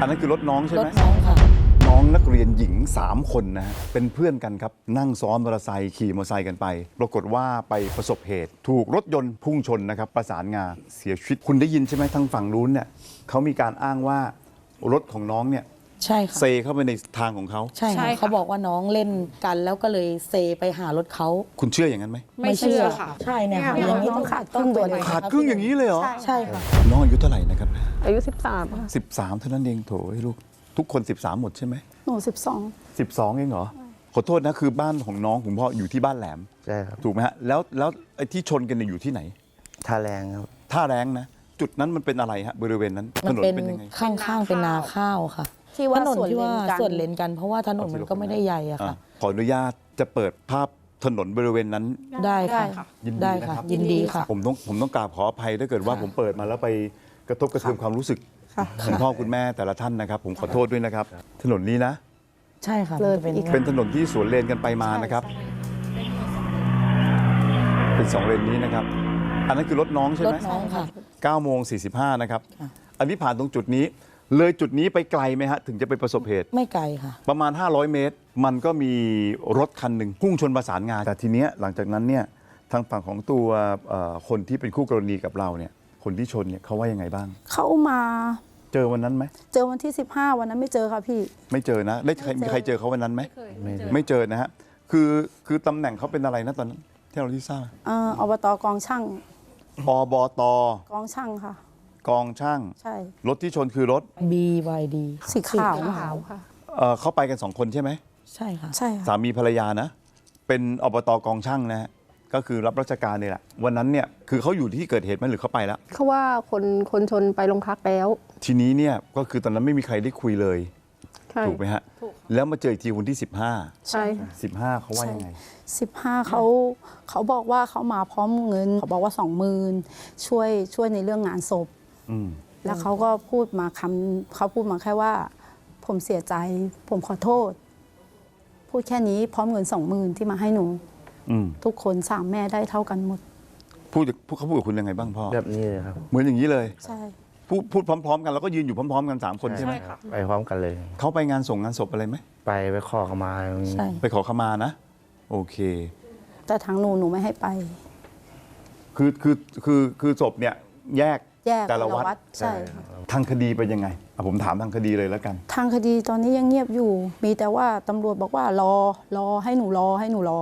อันนั้นคือรถน้องใช่รไหถม น้องค่ะ น้องนักเรียนหญิง 3 คนนะฮะเป็นเพื่อนกันครับ นั่งซ้อนมอเตอร์ไซค์ขี่มอเตอร์ไซค์กันไป ปรากฏว่าไปประสบเหตุ ถูกรถยนต์พุ่งชนนะครับ ประสานงาเสียชีวิตคุณได้ยินใช่ไหมทางฝั่งนู้นเนี่ยเขามีการอ้างว่ารถของน้องเนี่ย ใช่ค่ะเซเข้าไปในทางของเขา ใช่ใช่ค่ะค่ะ เขาบอกว่าน้องเล่นกันแล้วก็เลยเซไปหารถเขาคุณเชื่ออย่างนั้นไหมไม่เชื่อค่ะ ใช่เนี่ยค่ะเนี่ยอย่างนี้น้ต้อองงขาดครึ่งตัวเลยขาดครึ่งอย่างนี้เลยเหรอ ใช่ค่ะ น้องอายุเท่าไหร่นะครับ อายุ 13ค่ะ13 เท่านั้นเองโถให้ลูก ทุกคน 13 หมดใช่ไหม หนู12 เองเหรอ ขอโทษนะ คือบ้านของน้องผมพ่ออยู่ที่บ้านแหลม ใช่ครับ ถูกไหมฮะ แล้วแล้วไอ้ที่ชนกันเนี่ยอยู่ที่ไหนท่าแรงครับ ท่าแรงนะ จุดนั้นมันเป็นอะไรฮะ บริเวณนั้น ถมันนนเป็นเป็นยังไง ข้างๆเป็นนาข้าวค่ะ ที่ว่าถนนส่วนที่ว่าเลนกันส่วนเลนกัน เพราะว่าถนนมันก็ไม่ได้ใหญ่อะค่ะอะขออนุญาตจะเปิดภาพถนนบริเวณนั้น ได้ค่ะได้ค่ะยินดีได้นะค่ะครับยินดีค่ะ ผมต้องผมต้องกราบขออภัยถ้าเกิดว่าค่ะผมเปิดมาแล้วไปกระทบกระเทือนความรู้สึกค่ะคุณพ่อคุณแม่แต่ละท่านนะครับ ผมขอโทษด้วยนะครับ ถนนนี้นะ ใช่ค่ะเลยมันจะเป็นอีกเป็นถนนที่สวนเลนกันไปมานะครับ เป็นสองเลนนี้นะครับ อันนั้นคือรถน้องใช่รไหถมน้องค่ะ9โมง45นะครับค่ะอันนี้ผ่านตรงจุดนี้ เลยจุดนี้ไปไกลไหมฮะ ถึงจะไปประสบเหตุ ไม่ไกลค่ะ ประมาณ 500 เมตร มันก็มีรถคันหนึ่งพุ่งชนประสานงาน แต่ทีเนี้ยหลังจากนั้นเนี่ยทางฝั่งของตัวเอ่อคนที่เป็นคู่กรณีกับเราเนี่ย คนที่ชนเนี่ยเขาว่ายังไงบ้าง เขามาเจอวันนั้นไหมเจอวันที่ 15 วันนั้นไม่เจอค่ะพี่ ไม่เจอนะ ได้ใครไม่เจอมีใครเจอเขาวันนั้นไหมไม่เจอไม่เจอนะฮะคือคือตำแหน่งเขาเป็นอะไรนะตอนนั้นที่เราที่ทราบเอ่ออบตกองช่างอบต กองช่างค่ะ กองช่างใช่ รถที่ชนคือรถ BYD สีขาวขาวค่ะ เอ่อเขาไปกันสองคนใช่ไหม ใช่ค่ะ ใช่สาค่ะมีภรรยานะ เป็นอบตกองช่างนะฮะก็คือรับราชการเนี่ยแหละ วันนั้นเนี่ยคือเขาอยู่ที่เกิดเหตุไหมหรือเขาไปแล้ว เขาว่าคนคนชนไปโรงพักแล้ว ทีนี้เนี่ยก็คือตอนนั้นไม่มีใครได้คุยเลย ใช่ถูกไหมฮะถูกค่ะแล้วมาเจออีกทีวันที่ใช่15 15เขาว่ายังไง15เขาเขาบอกว่าเขามาพร้อมเงินเขาบอกว่า20,000ช่วยช่วยในเรื่องงานศพอืม แล้วเขาก็พูดมาคำเขาพูดมาแค่ว่า ผมเสียใจ ผมขอโทษ พูดแค่นี้พร้อมเงินสองหมื่นที่มาให้หนูอืมทุกคนสามแม่ได้เท่ากันหมด พูดพูดเขาพูดกับคุณยังไงบ้างพ่อแบบนี้เลยครับ เหมือนอย่างนี้เลย ใช่พูดพูดพร้อม ๆ กันแล้วก็ยืนอยู่พร้อม ๆ กันสามคนใช่ไหมใช่ค่ะไปพร้อมกันเลย เขาไปงานส่งงานศพอะไรไหมไปไปขอเข้ามาใช่ไปขอขมานะ โอเค แต่ทางหนูหนูไม่ให้ไป คือคือคือคือศพเนี่ยแยก แยกแต่ละวัดใช่ค่ะ ทางคดีเป็นยังไงอะผมถามทางคดีเลยแล้วกัน ทางคดีตอนนี้ยังเงียบอยู่ มีแต่ว่าตำรวจบอกว่ารอ รอให้หนูรอให้หนูรอ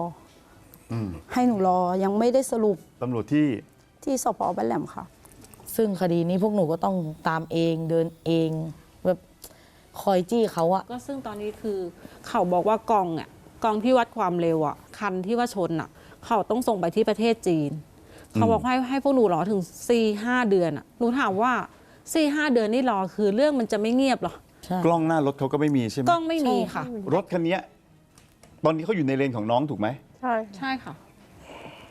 อืมให้หนูรอยังไม่ได้สรุปตำรวจที่ที่สพบ้านแหลมค่ะ ซึ่งคดีนี้พวกหนูก็ต้องตามเองเดินเองแบบคอยจี้เขาอะก็ซึ่งตอนนี้คือเขาบอกว่ากองอะกองที่วัดความเร็วอะคันที่ว่าชนอะ เขาต้องส่งไปที่ประเทศจีน เขาบอกให้ให้พวกหนูรอถึง4ี่ห้าเดือนอะหนูถามว่า4ี่ห้าเดือนนี่รอคือเรื่องมันจะไม่เงียบเหรอใช่กล้องหน้ารถเขาก็ไม่มีใช่ไหมกล้องไม่มีค่ะ รถคันเนี้ยตอนนี้เขาอยู่ในเลนของน้องถูกไหมใช่ใช่ค่ะ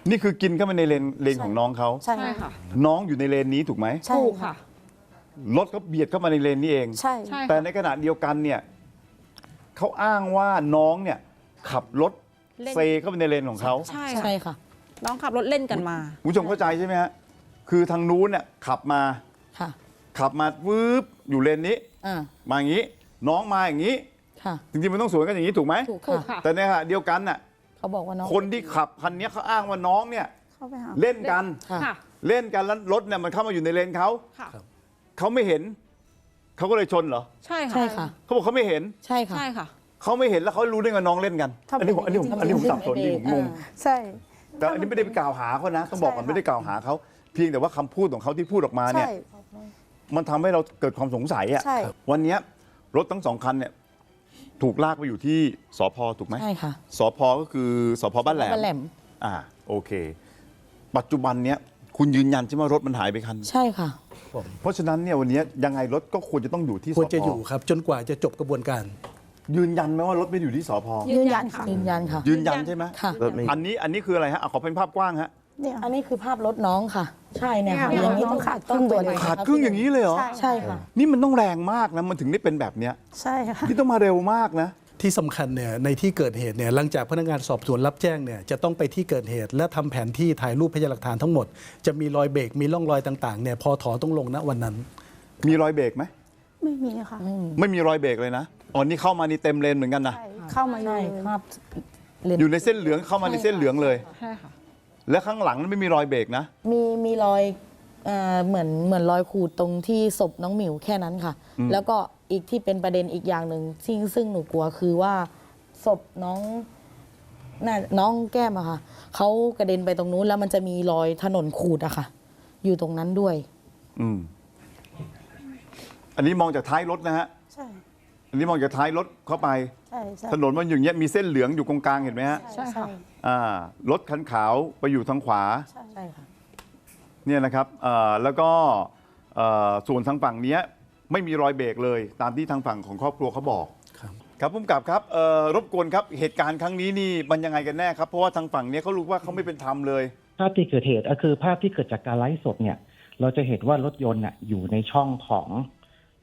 นี่คือกินเข้ามาในเลนเลนของน้องเขาใช่ใช่ค่ะ น้องอยู่ในเลนนี้ถูกไหมใช่ถูกค่ะรถเขาเบียดเข้ามาในเลนนี้เองใช่ใช่แต่ในขณะเดียวกันเนี่ยเขาอ้างว่าน้องเนี่ยขับรถเล่นเซเข้าไปในเลนของเขาใช่ใช่ค่ะค่ะ น้องขับรถเล่นกันมาคุณผู้ชมเข้าใจใช่ไหมฮะคือทางนู้นเนี่ยขับมา ค่ะ ขับมาวืบอยู่เลนนี้ อ่า มาอย่างนี้ น้องมาอย่างนี้ ค่ะ จริงๆมันต้องสวนกันอย่างนี้ถูกไหมถูกถูกค่ะค่ะ แต่ในขณะเดียวกันน่ะเขาบอกว่าน้องคนที่ขับคันนี้เขาอ้างว่าน้องเนี่ยเข้าไปหา เล่นกันค่ะ ค่ะ เล่นกันแล้วรถเนี่ยมันเข้ามาอยู่ในเลนเขาค่ะ เขาไม่เห็นเขาก็เลยชนเหรอใช่ค่ะ ใช่ค่ะ เขาบอกเขาไม่เห็นใช่ค่ะ ใช่ค่ะ เขาไม่เห็นแล้วเขารู้ได้ไงน้องเล่นกัน อันนี้ผมอันนี้ผมอันนี้ผมสับสนนี่ผมงง ใช่ แต่อันนี้ไม่ได้ไปกล่าวหาเขานะต้องบอกก่อนใช่ค่ะ ไม่ได้กล่าวหาเขาเพียงแต่ว่าคำพูดของเขาที่พูดออกมาเนี่ย ใช่ มันทำให้เราเกิดความสงสัยอะใช่ วันเนี้ยรถทั้งสองคันเนี่ยถูกลากไปอยู่ที่สพถูกไหมใช่ค่ะสพก็คือสพบ้านแหลม บ้านแหลมอ่าโอเค ปัจจุบันเนี้ยคุณยืนยันใช่ไหมรถมันหายไปคัน ใช่ค่ะ เพราะฉะนั้นเนี่ยวันเนี้ยยังไงรถก็ควรจะต้องอยู่ที่สควรพจะอยู่ครับ จนกว่าจะจบกระบวนการ ยืนยันไหมว่ารถไม่ได้อยู่ที่สพยืนยันค่ะ ยืนยันค่ะ ยืนยันใช่ไหมค่ะ รถไม่ อันนี้อันนี้คืออะไรฮะเอาขอเป็นภาพกว้างฮะเนี่ยอันนี้คือภาพรถน้องค่ะ ใช่เนี่ยค่ะเนี่ยอย่างนี้น้ต้อองงขาดครึ่งตัวเลยขาดครึ่งอย่างนี้เลยเหรอใช่ใช่ค่ะ นี่มันต้องแรงมากนะมันถึงได้เป็นแบบเนี้ยใช่ค่ะนี่ต้องมาเร็วมากนะที่สำคัญเนี่ยในที่เกิดเหตุเนี่ยหลังจากพนักงานสอบสวนรับแจ้งเนี่ยจะต้องไปที่เกิดเหตุ และทำแผนที่ถ่ายรูปพยานหลักฐานทั้งหมด จะมีรอยเบรกมีร่องรอยต่างๆเนี่ยพอถอต้องลงณวันนั้น มีรอยเบรกไหมไม่มีค่ะ ไม่มีไม่มีรอยเบรกเลยนะ อ๋อนี่เข้ามานี่เต็มเลนเหมือนกันนะใช่เข้ามาเลใช่ยครับเลนอยู่ในเส้นเหลืองเข้ามาในเส้นเหลืองเลย ใช่ค่ะ และข้างหลังนั้นไม่มีรอยเบรกนะ มีมีรอยเอ่อเหมือนเหมือนรอยขูดตรงที่ศพน้องหมิวแค่นั้นค่ะ แล้วก็อีกที่เป็นประเด็นอีกอย่างหนึ่งซึ่งซึ่งหนูกลัวคือว่าศพน้องน่าน้องแก้มอะค่ะเขากระเด็นไปตรงนู้นแล้วมันจะมีรอยถนนขูดอะค่ะ อยู่ตรงนั้นด้วย อืม อันนี้มองจากท้ายรถนะฮะ ใช่ อันนี้มองจากท้ายรถเข้าไป ใช่ใช่ถนนมันอยู่อย่างเงี้ยมีเส้นเหลืองอยู่ตรงกลางเห็นไหมฮะใช่ค่ะอ่ารถคันขาวไปอยู่ทางขวาใช่ใช่ค่ะเนี่ยนะครับเอ่อแล้วก็เอ่อส่วนทางฝั่งเนี้ยไม่มีรอยเบรกเลย ตามที่ทางฝั่งของครอบครัวเขาบอกครับ ครับพุ่มกับครับเอ่อรบกวนครับเหตุการณ์ครั้งนี้นี่มันยังไงกันแน่ครับเพราะว่าทางฝั่งเนี้ยเขารู้ว่าเขาไม่เป็นธรรมเลย ภาพที่เกิดเหตุก็คือภาพที่เกิดจากการไลฟ์สดเนี่ย เราจะเห็นว่ารถยนต์น่ะอยู่ในช่องของ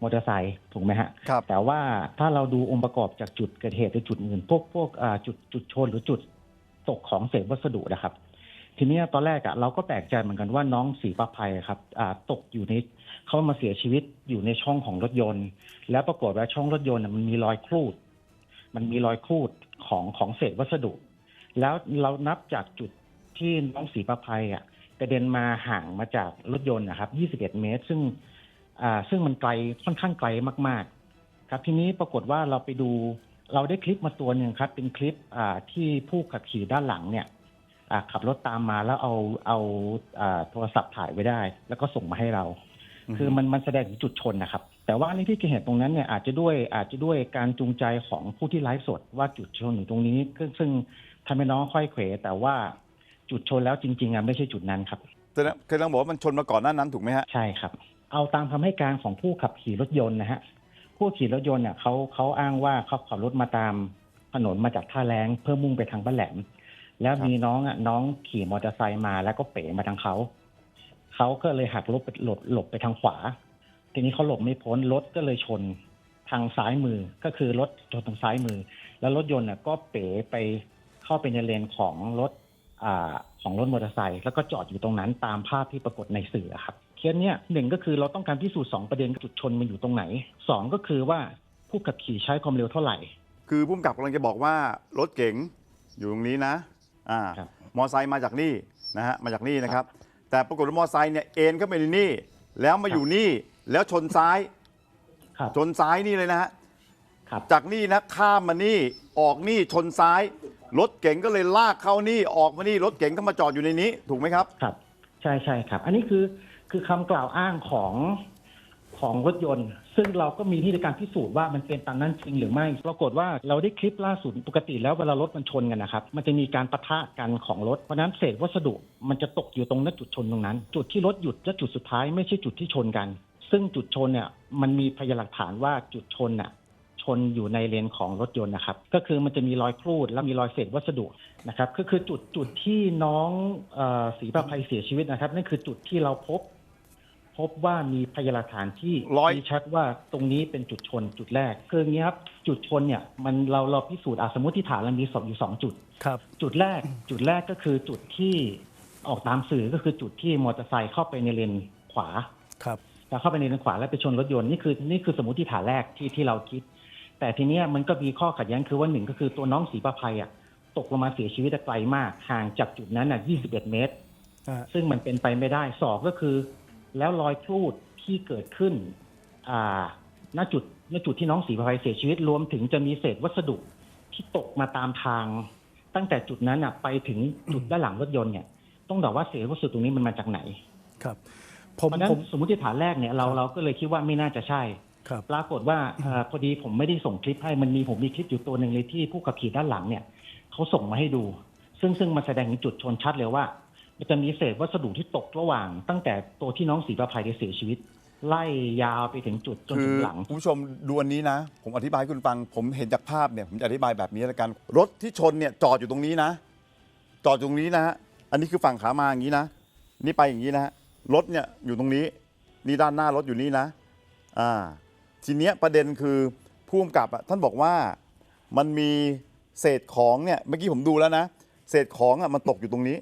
มอเตอร์ไซค์ถูกไหมฮะ ครับแต่ว่าถ้าเราดูองค์ประกอบจากจุดเกิดเหตุหรือจุดอื่นพวกพวกอ่าจุดจุดชนหรือจุดตกของเศษวัสดุนะครับ ทีเนี้ยตอนแรกอะเราก็แปลกใจเหมือนกันว่าน้องสีประภัยครับอ่าตกอยู่ในเขามาเสียชีวิตอยู่ในช่องของรถยนต์ แล้วปรากฏว่าช่องรถยนต์น่ะมันมีรอยครูด มันมีรอยครูดของของเศษวัสดุ แล้วเรานับจากจุดที่น้องสีประภัยอะกระเด็นมาห่างมาจากรถยนต์นะครับ 21 เมตร ซึ่ง อ่าซึ่งมันไกลค่อนข้างไกลมาก ๆ ครับทีนี้ปรากฏว่าเราไปดูเราได้คลิปมาตัวหนึ่งครับ เป็นคลิปอ่าที่ผู้ขับขี่ด้านหลังเนี่ยอ่าขับรถตามมาแล้วเอาเอาอ่าโทรศัพท์ถ่ายไว้ได้ แล้วก็ส่งมาให้เรา คือมันมันแสดงถึงจุดชนนะครับ แต่ว่าในที่เกิดเหตุตรงนั้นเนี่ยอาจจะด้วยอาจจะด้วยการจูงใจของผู้ที่ไลฟ์สดว่าจุดชนอยู่ตรงนี้ซึ่งซึ่งทำให้น้องค่อยเขวแต่ว่าจุดชนแล้วจริงๆอะไม่ใช่จุดนั้นครับแสดงเคยต้องบอกว่ามันชนมาก่อนหน้านั้นถูกไหมฮะใช่ครับ เอาตามคำให้การของผู้ขับขี่รถยนต์นะฮะผู้ขี่รถยนต์เนี่ยเขาเขาอ้างว่าเขาขับรถมาตามถนนมาจากท่าแรงเพื่อมุ่งไปทางบ้านแหลม แล้วครับมีน้องอะน้องขี่มอเตอร์ไซค์มาแล้วก็เป๋มาทางเขาเขาก็เลยหักหลบไปหลบหลบไปทางขวา ทีนี้เขาหลบไม่พ้นรถก็เลยชนทางซ้ายมือก็คือรถชนทางซ้ายมือ แล้วรถยนต์น่ะก็เป๋ไปเข้าไปในเลนของรถอ่าของรถมอเตอร์ไซค์แล้วก็จอดอยู่ตรงนั้นตามภาพที่ปรากฏในสื่ออะครับ เคสเนี้ยหนึ่งก็คือเราต้องการพิสูจน์สองประเด็นจุดชนมันอยู่ตรงไหนสองก็คือว่าผู้ขับขี่ใช้ความเร็วเท่าไหร่ คือพุ่มกับกำลังจะบอกว่ารถเก๋งอยู่ตรงนี้นะอ่าครับ มอไซค์มาจากนี่นะฮะมาจากนี่นะครับ แต่ปรากฏว่ามอไซค์เนี่ยเอ็นเข้าไปในนี่ แล้วมาอยู่นี่แล้วชนซ้ายครับชนซ้ายนี่เลยนะฮะครับ จากนี่นะข้ามมานี่ออกนี่ชนซ้าย รถเก๋งก็เลยลากเข้านี่ออกมานี่รถเก๋งก็มาจอดอยู่ในนี้ ถูกไหมครับ ครับ ใช่ใช่ครับ อันนี้คือ คือคำกล่าวอ้างของของรถยนต์ ซึ่งเราก็มีที่ในการพิสูจน์ว่ามันเป็นตามนั้นจริงหรือไม่ปรากฏว่าเราได้คลิปล่าสุดปกติแล้วเวลารถมันชนกันนะครับ มันจะมีการปะทะกันของรถ เพราะนั้นเศษวัสดุมันจะตกอยู่ตรงนั้นจุดชนตรงนั้น จุดที่รถหยุดและจุดสุดท้ายไม่ใช่จุดที่ชนกัน ซึ่งจุดชนเนี่ยมันมีพยานหลักฐานว่าจุดชนน่ะชนอยู่ในเลนของรถยนต์นะครับ ก็คือมันจะมีรอยครูดแล้วมีรอยเศษวัสดุนะครับ ก็คือจุดจุดที่น้องออศรีประภัยเสียชีวิตนะครับนั่นคือจุดที่เราพบ พบว่ามีพยานหลักฐานที่ร้อย ชี้ชัดว่าตรงนี้เป็นจุดชนจุดแรก คืออย่างนี้ครับจุดชนเนี่ยมันเราเราพิสูจน์อะสมมติฐานเรามีศพอยู่สองจุด ครับ จุดแรกจุดแรกก็คือจุดที่ออกตามสื่อก็คือจุดที่มอเตอร์ไซค์เข้าไปในเลนขวา ครับ แล้วเข้าไปในเลนขวาแล้วไปชนรถยนต์นี่คือนี่คือสมมติฐานแรกที่ที่เราคิด แต่ทีเนี้ยมันก็มีข้อขัดแย้งคือว่าหนึ่งก็คือตัวน้องสีประภัยอะตกลงมาเสียชีวิตไกลมากห่างจากจุดนั้นอะ 21 เมตร อ่า ซึ่งมันเป็นไปไม่ได้สองก็คือ แล้วรอยครูดที่เกิดขึ้นอ่าณจุดณจุดที่น้องสีประภัยเสียชีวิตรวมถึงจะมีเศษวัสดุที่ตกมาตามทาง ตั้งแต่จุดนั้นอะไปถึงจุดด้านหลังรถยนต์เนี่ย ต้องบอกว่าเศษวัสดุตรงนี้มันมาจากไหน ครับผเพมราะฉะนั้นผมสมมติฐานแรกเนี่ยเราเราก็เลยคิดว่าไม่น่าจะใช่ครับปรากฏว่าเออพอดีผมไม่ได้ส่งคลิปให้มันมีผมมีคลิปอยู่ตัวหนึ่งเลยที่ผู้ขับขี่ด้านหลังเนี่ยเขาส่งมาให้ดู ซึ่งซึ่งมันแสดงถึงจุดชนชัดเลยว่า มันจะมีเศษวัสดุที่ตกระหว่าง ตั้งแต่ตัวที่น้องสีประภัยได้เสียชีวิต ไล่ยาวไปถึงจุดจนคืถึองหลัง คุณผู้ชมดูอันนี้นะ ผมอธิบายให้คุณฟัง ผมเห็นจากภาพเนี่ยผมจะอธิบายแบบนี้ล้วกัน รถที่ชนเนี่ยจอดอยู่ตรงนี้นะ จอดอยู่ตรงนี้นะฮะอันนี้คือฝั่งขามาอย่างนี้นะนี่ไปอย่างนี้นะฮะรถเนี่ยอยู่ตรงนี้นี่ด้านหน้ารถอยู่นี่นะอ่าทีเนี้ยประเด็นคือผู้กำกับอะท่านบอกว่ามันมีเศษของเนี่ยเมื่อกี้ผมดูแล้วนะ เศษของอะมันตกอยู่ตรงนี้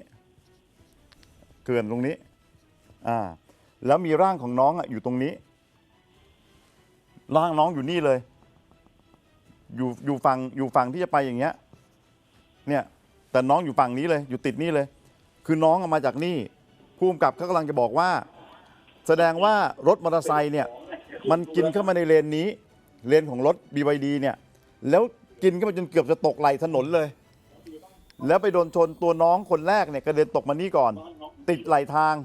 เกลื่อนตรงนี้อ่าแล้วมีร่างของน้องอะอยู่ตรงนี้ ร่างน้องอยู่นี่เลย อยู่อยู่ฝั่งอยู่ฝั่งที่จะไปอย่างเงี้ย เนี่ย แต่น้องอยู่ฝั่งนี้เลย อยู่ติดนี่เลย คือน้องเอามาจากนี่ภูมิกับเขากำลังจะบอกว่า แสดงว่ารถมอเตอร์ไซค์เนี่ย มันกินเข้ามาในเลนนี้ เลนของรถ BYD เนี่ย แล้วกินเข้ามาจนเกือบจะตกไหลถนนเลย แล้วไปโดนชนตัวน้องคนแรกเนี่ยกระเด็นตกมานี่ก่อน ติดไหลทาง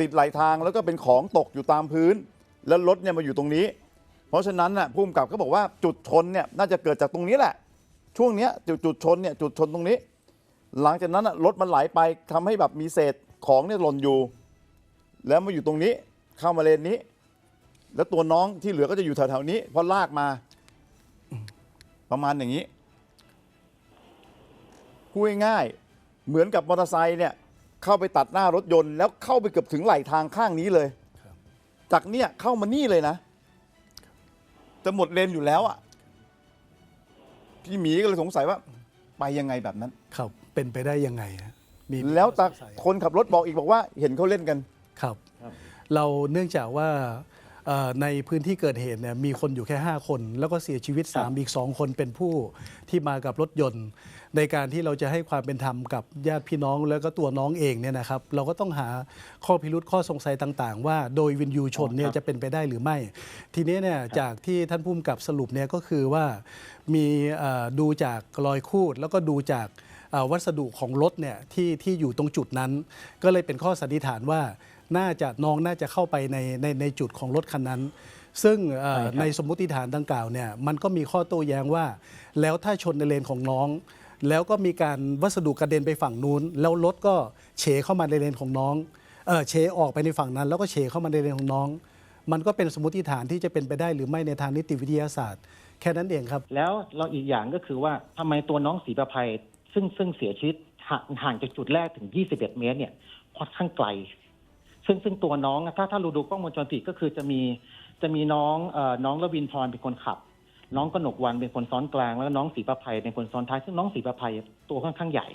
ติดไหลทางแล้วก็เป็นของตกอยู่ตามพื้น แล้วรถเนี่ยมาอยู่ตรงนี้ เพราะฉะนั้นน่ะผู้กำกับก็บอกว่าจุดชนเนี่ยน่าจะเกิดจากตรงนี้แหละ ช่วงเนี้ยจุดจุดชนเนี่ยจุดชนตรงนี้ หลังจากนั้นน่ะรถมันไหลไปทำให้แบบมีเศษของเนี่ยหล่นอยู่ แล้วมาอยู่ตรงนี้เข้ามาเลนนี้ แล้วตัวน้องที่เหลือก็จะอยู่แถวๆนี้เพราะลากมา ประมาณอย่างนี้พูดง่ายๆเหมือนกับมอเตอร์ไซค์เนี่ย เข้าไปตัดหน้ารถยนต์แล้วเข้าไปเกือบถึงไหลทางข้างนี้เลย จากเนี่ยเข้ามานี่เลยนะ จะหมดเลนอยู่แล้วอะ พี่หมีก็เลยสงสัยว่า ไปยังไงแบบนั้น ครับ เป็นไปได้ยังไงฮะมีแล้วตาข้อสงสัยคนขับรถบอกอีกบอกว่า เห็นเขาเล่นกัน ครับ เราเนื่องจากว่าเอ่อ ในพื้นที่เกิดเหตุเนี่ยมีคนอยู่แค่ 5 คน แล้วก็เสียชีวิต 3 อีก 2 คนเป็นผู้ที่มากับรถยนต์ ในการที่เราจะให้ความเป็นธรรมกับญาติพี่น้องแล้วก็ตัวน้องเองเนี่ยนะครับ เราก็ต้องหาข้อพิรุษข้อสงสัยต่าง ๆ ว่าโดยวินยูชนเนี่ยจะเป็นไปได้หรือไม่ ทีนี้เนี่ยจากที่ท่านผู้กำกับสรุปเนี่ยก็คือว่ามีเอ่อดูจากรอยคูดแล้วก็ดูจากเอ่อวัสดุของรถเนี่ยที่ที่อยู่ตรงจุดนั้น ก็เลยเป็นข้อสันนิษฐานว่า น่าจะน้องน่าจะเข้าไปในในในจุดของรถคันนั้น ซึ่งเอ่อใช่ครับในสมมติฐานดังกล่าวเนี่ยมันก็มีข้อโต้แย้งว่า แล้วถ้าชนในเลนของน้อง แล้วก็มีการวัสดุกระเด็นไปฝั่งนู้น แล้วรถก็เฉเข้ามาในเลนของน้องเออเฉออกไปในฝั่งนั้น แล้วก็เฉเข้ามาในเลนของน้อง มันก็เป็นสมมติฐานที่จะเป็นไปได้หรือไม่ในทางนิติวิทยาศาสตร์ แค่นั้นเองครับ แล้วเราอีกอย่างก็คือว่าทำไมตัวน้องศรีประภัยซึ่งซึ่งเสียชีวิตห่างห่างจากจุดแรกถึง 21 เมตรเนี่ยค่อนข้างไกล ซึ่งซึ่งตัวน้องอะถ้าถ้าเราดูกล้องวงจรปิดก็คือจะมีจะมีน้องเอ่อน้องระวินพรเป็นคนขับ น้องกนกวันเป็นคนซ้อนกลางแล้วก็น้องศรีประภัยเป็นคนซ้อนท้าย ซึ่งน้องศรีประภัยตัวค่อนข้างใหญ่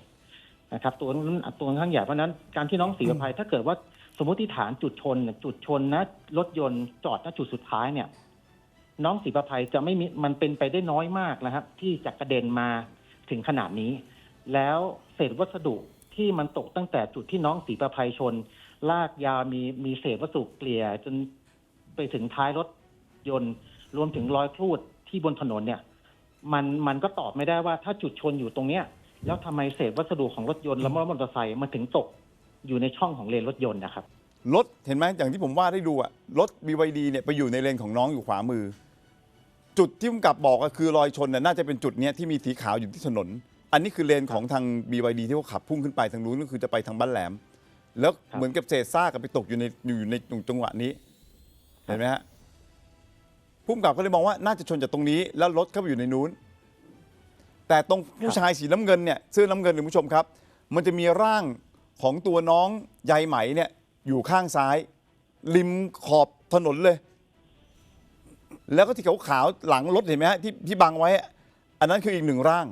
นะครับ ตัวนั้นตัวค่อนข้างใหญ่เพราะฉะนั้นการที่น้องศรีประภัยถ้าเกิดว่าสมมติฐานจุดชนเนี่ยจุดชนนะรถยนต์จอดณจุดสุดท้ายเนี่ย น้องศรีประภัยจะไม่มีมันเป็นไปได้น้อยมากนะครับ ที่จะกระเด็นมาถึงขนาดนี้ แล้วเศษวัสดุที่มันตกตั้งแต่จุดที่น้องศรีประภัยชน ลากยาวมีมีเศษวัสดุเกลี่ยจนไปถึงท้ายรถยนต์ รวมถึงรอยครูดที่บนถนนเนี่ย มันมันก็ตอบไม่ได้ว่าถ้าจุดชนอยู่ตรงเนี้ยแล้วทำไมเศษวัสดุของรถยนต์และมอเตอร์ไซค์มันถึงตกอยู่ในช่องของเลนรถยนต์นะครับรถเห็นไหมอย่างที่ผมว่าได้ดูอะรถ BYD เนี่ยไปอยู่ในเลนของน้องอยู่ขวามือ จุดที่ผมกลับบอกก็คือรอยชนน่ะน่าจะเป็นจุดเนี้ยที่มีสีขาวอยู่ที่ถนน อันนี้คือเลนของทาง BYD ที่เขาขับพุ่งขึ้นไปทางนู้นก็คือจะไปทางบ้านแหลม แล้วครับเหมือนกับเศษซากกับไปตกอยู่ในอยู่ในจังหวะนี้ เห็นไหมฮะพุ่มกับก็เลยมองว่าน่าจะชนจากตรงนี้ แล้วรถเข้าไปอยู่ในนู้น แต่ตรงผู้ชายสีน้ำเงินเนี่ยเสื้อน้ำเงินคุณผู้ชมครับ มันจะมีร่างของตัวน้องใยไหมเนี่ยอยู่ข้างซ้าย ริมขอบถนนเลย แล้วก็ที่ขาวๆหลังรถเห็นไหมฮะที่ที่บังไว้อะอันนั้นคืออีกหนึ่งร่าง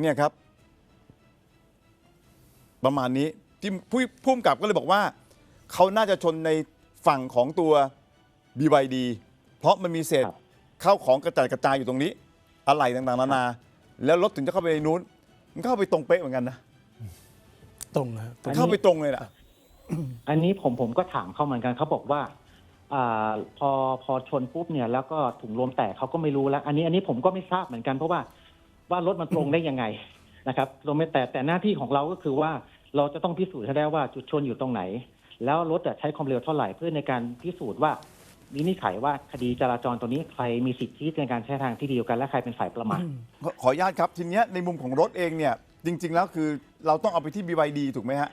เนี่ยครับ ประมาณนี้ที่ผู้ผู้กำกับก็เลยบอกว่าเขาน่าจะชนในฝั่งของตัว BYD เพราะมันมีเศษครับเข้าของกระจายกระจายอยู่ตรงนี้ อะไรต่างๆนานา แล้วรถถึงจะเข้าไปในนู้น มันเข้าไปตรงเป๊ะเหมือนกันนะตรงนะครับตรงเข้าไปตรงเลยนะอันนี้ผมผมก็ถามเขาเหมือนกันเขาบอกว่าอาพอพอชนปุ๊บเนี่ย แล้วก็ถุงลมแตกเขาก็ไม่รู้แล้ว อันนี้อันนี้ผมก็ไม่ทราบเหมือนกันเพราะว่าว่ารถมันตรงได้ยังไง นะครับลมไม่แตกแต่หน้าที่ของเราก็คือว่าเราจะต้องพิสูจน์ให้ได้ว่าจุดชนอยู่ตรงไหน แล้วรถจะใช้ความเร็วเท่าไหร่เพื่อในการพิสูจน์ว่าวินิจฉัยว่าคดีจราจรตรงนี้ใครมีสิทธิในการใช้ทางที่เดียวกัน และใครเป็นฝ่ายประมาทขอขออนุญาตครับทีเนี้ยในมุมของรถเองเนี่ยจริง ๆ แล้วคือเราต้องเอาไปที่ BYD ถูกไหมฮะ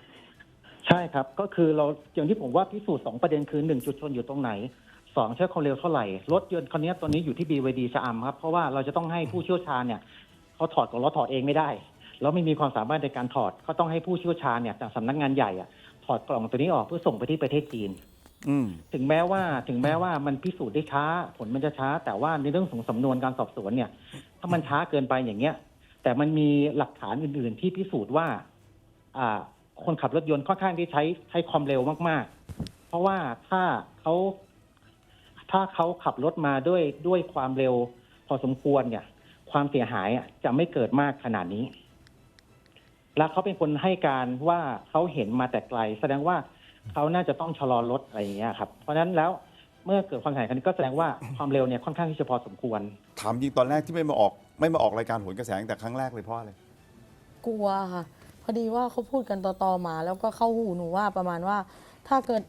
ใช่ครับ ก็คือเราอย่างที่ผมว่าพิสูจน์สองประเด็นคือหนึ่งจุดชนอยู่ตรงไหนสองใช้ความเร็วเท่าไหร่ รถยนต์คันนี้ตอนนี้อยู่ที่ BYD ชะอำครับ เพราะว่าเราจะต้องให้ผู้เชี่ยวชาญเนี่ยเขาถอดของเราถอดเองไม่ได้ แล้วไม่มีความสามารถในการถอดก็ต้องให้ผู้เชี่ยวชาญเนี่ยจากสำนักงานใหญ่อะถอดกล่องตัวนี้ออกเพื่อส่งไปที่ประเทศจีนอืมถึงแม้ว่าถึงแม้ว่ามันพิสูจน์ได้ช้า ผลมันจะช้า แต่ว่าในเรื่องของสำนวนการสอบสวนเนี่ย ถ้ามันช้าเกินไปอย่างเงี้ย แต่มันมีหลักฐานอื่น ๆ ที่พิสูจน์ว่า อ่า คนขับรถยนต์ค่อนข้างที่ใช้ใช้ความเร็วมาก ๆ เพราะว่าถ้าเขาถ้าเขาขับรถมาด้วยด้วยความเร็ว พอสมควรเนี่ย ความเสียหายอะจะไม่เกิดมากขนาดนี้ แล้วเขาเป็นคนให้การว่าเขาเห็นมาแต่ไกล แสดงว่าเขาน่าจะต้องชะลอรถอะไรอย่างเงี้ยครับ เพราะฉะนั้นแล้วเมื่อเกิดความเสียหายครั้งนี้ก็แสดงว่าความเร็วเนี่ยค่อนข้างที่จะพอสมควร ถามจริงตอนแรกที่ไม่มาออก ไม่มาออกรายการโหนกระแสตั้งแต่ครั้งแรกเลยเพราะอะไรกลัวค่ะ พอดีว่าเขาพูดกันต่อๆมา แล้วก็เข้าหูหนูว่าประมาณว่า ถ้าเกิด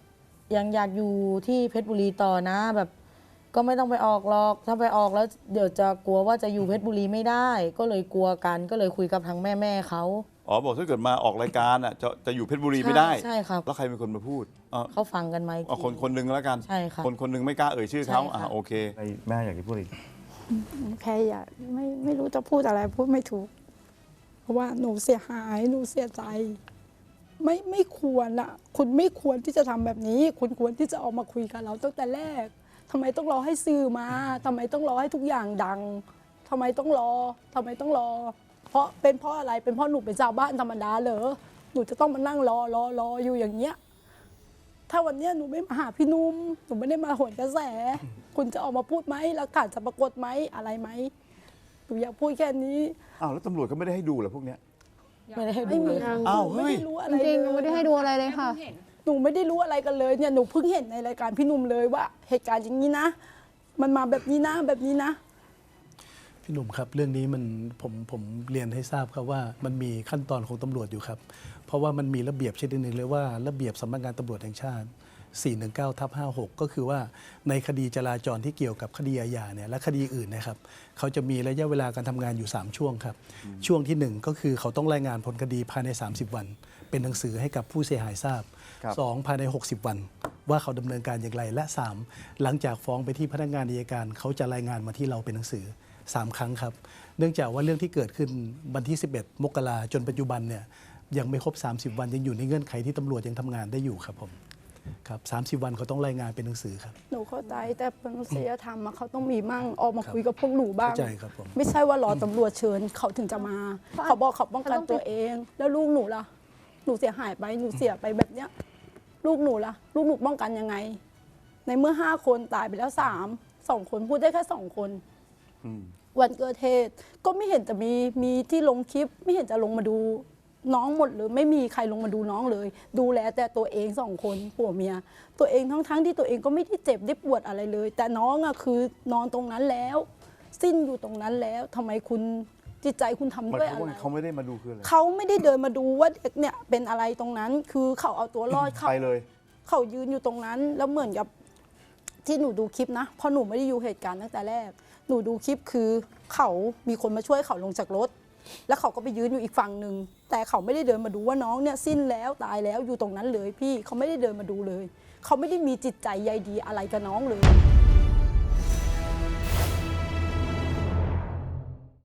ยังอยากอยู่ที่เพชรบุรีต่อนะ แบบก็ไม่ต้องไปออกหรอก ถ้าไปออกแล้วเดี๋ยวจะกลัวว่าจะอยู่เพชรบุรีไม่ได้ ก็เลยกลัวกันก็เลยคุยกับทางแม่แม่ๆเขา อ๋อบอกถ้าเกิดมาออกรายการอะจะจะอยู่เพชรบุรีไม่ได้ ใช่ใช่ครับ แล้วใครเป็นคนมาพูดเออเขาฟังกันไหม เอาคนคนหนึ่งแล้วกัน ใช่ค่ะคนคนหนึ่งไม่กล้าเอ่ยชื่อเขาใช่ค่ะ อ่าโอเคแม่อยากจะพูดอีกแค่อยากไม่ไม่รู้จะพูดอะไรพูดไม่ถูก เพราะว่าหนูเสียหายหนูเสียใจ ไม่ไม่ควรอะคุณไม่ควรที่จะทำแบบนี้ คุณควรที่จะออกมาคุยกับเราตั้งแต่แรกทำไมต้องรอให้สื่อมาทำไมต้องรอให้ทุกอย่างดังทำไมต้องรอทำไมต้องรอ เพราะเป็นเพราะอะไรเป็นเพราะหนูเป็นชาวบ้านธรรมดาเหรอหนูจะต้องมานั่งรอรอรออยู่อย่างเงี้ยถ้าวันเนี้ยหนูไม่มาหาพี่นุ่มหนูไม่ได้มาโหนกระแส คุณจะออกมาพูดไหมหลักฐานจะปรากฏไหมอะไรไหมหนูอยากพูดแค่นี้อ้าวแล้วตำรวจเขาไม่ได้ให้ดูเหรอพวกเนี้ย ไม่ได้ให้ดูไม่มีเลยอ้าวหนูเฮ้ยไม่ได้รู้อะไรจริงๆหนูเลไม่ได้ยให้ดูอะไรเลยค่ะ หนูไม่ได้รู้อะไรกันเลยเนี่ยหนูเพิ่งเห็นในรายการพี่หนุ่มเลยว่าเหตุการณ์อย่างนี้นะ มันมาแบบนี้นะแบบนี้นะ พี่หนุ่มครับ เรื่องนี้มันผมผมเรียนให้ทราบครับว่ามันมีขั้นตอนของตำรวจอยู่ครับ เพราะว่ามันมีระเบียบชนิดหนึ่งเลยว่าระเบียบสำนักงานตำรวจแห่งชาติ 419ทับ56 ก็คือว่าในคดีจราจรที่เกี่ยวกับคดีอาญาเนี่ยและคดีอื่นนะครับเขาจะมีระยะเวลาการทำงานอยู่ 3 ช่วงครับ ช่วงทีหนึ่1 ก็คือเขาต้องรายงานผลคดีภายใน 30 วัน เป็นหนังสือให้กับผู้เสียหายทราบครับสองภายใน 60 วันว่าเขาดำเนินการอย่างไรและ 3 หลังจากฟ้องไปที่พนักงานอัยการเขาจะรายงานมาที่เราเป็นหนังสือ 3 ครั้งครับ เนื่องจากว่าเรื่องที่เกิดขึ้นวันที่ 11 มกราจนปัจจุบันเนี่ยยังไม่ครบ 30 วันยังอยู่ในเงื่อนไขที่ตำรวจยังทำงานได้อยู่ครับผมครับ30วันเขาต้องรายงานเป็นหนังสือครับ หนูเข้าใจแต่มนุษยธรรมอะเขาต้องมีมั่งออกมาคุยกับพวกหนูบ้าง เข้าใจครับผม ไม่ใช่ว่ารอตำรวจเชิญเขาถึงจะมา เขาบอกเขาป้องกันตัวเอง แล้วลูกหนูล่ะ หนูเสียหายไป หนูเสียไปแบบเนี้ย ลูกหนูล่ะ ลูกหนูป้องกันยังไง ในเมื่อห้าคนตายไปแล้วสาม สองคนพูดได้แค่สองคนอืม วันเกิดเหตุ ก็ไม่เห็นจะมีมีที่ลงคลิป ไม่เห็นจะลงมาดูน้องหมดเลยไม่มีใครลงมาดูน้องเลย ดูแลแต่ตัวเองสองคนผัวเมีย ตัวเองทั้งๆที่ตัวเองก็ไม่ได้เจ็บได้ปวดอะไรเลย แต่น้องอะคือนอนตรงนั้นแล้ว สิ้นอยู่ตรงนั้นแล้วทำไมคุณจิตใจคุณทำหมายด้วยความอะไรว่าเขาไม่ได้มาดูคืออะไรเขาไม่ได้เดินมาดูว่าเด็กเนี่ยเป็นอะไรตรงนั้น คือเขาเอาตัวรอดเขาไปเลย เขายืนอยู่ตรงนั้นแล้วเหมือนกับที่หนูดูคลิปนะเพราะหนูไม่ได้อยู่เหตุการณ์ตั้งแต่แรก หนูดูคลิปคือเขามีคนมาช่วยเขาลงจากรถ แล้วเขาก็ไปยืนอยู่อีกฝั่งหนึ่งแต่เขาไม่ได้เดินมาดูว่าน้องเนี่ยสิ้นแล้วตายแล้วอยู่ตรงนั้นเลยพี่เขาไม่ได้เดินมาดูเลย เขาไม่ได้มีจิตใจใยดีอะไรกับน้องเลย